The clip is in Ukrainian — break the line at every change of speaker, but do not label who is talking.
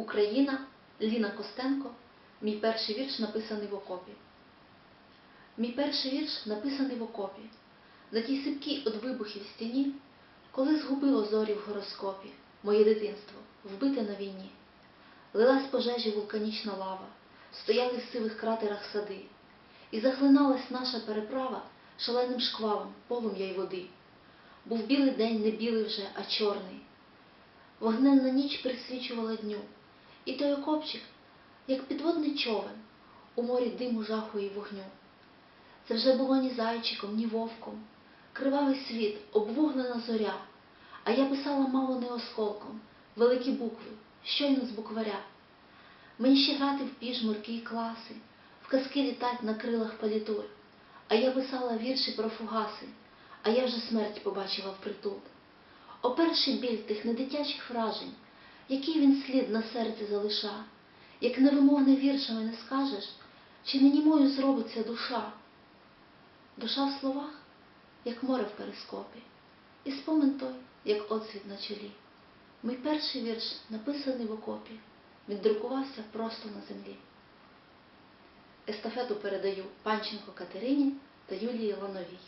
Україна, Ліна Костенко. Мій перший вірш написаний в окопі. Мій перший вірш написаний в окопі. На тій сипкій од вибухів стіні, коли згубило зорі в гороскопі, моє дитинство, вбите на війні. Лилась пожежі вулканічна лава, стояли в сивих кратерах сади, і захлиналась наша переправа шаленим шквалом полум'я й води. Був білий день не білий вже, а чорний. Вогненна ніч присвічувала дню, і той окопчик, як підводний човен, у морі диму жаху і вогню. Це вже було ні зайчиком, ні вовком, кривавий світ, обвуглена зоря, а я писала мало не осколком, великі букви, щойно з букваря. Мені ще грати в піжмурки і класи, в казки літать на крилах палітур, а я писала вірші про фугаси, а я вже смерть побачила впритул. О перший біль тих недитячих вражень, який він слід на серці залиша, як невимовне віршами не скажеш, чи не німою зробиться душа. Душа в словах, як море в перископі, і спомин той, як оцвіт на чолі. Мій перший вірш написаний в окопі, він друкувався просто на землі. Естафету передаю Панченко Катерині та Юлії Лановій.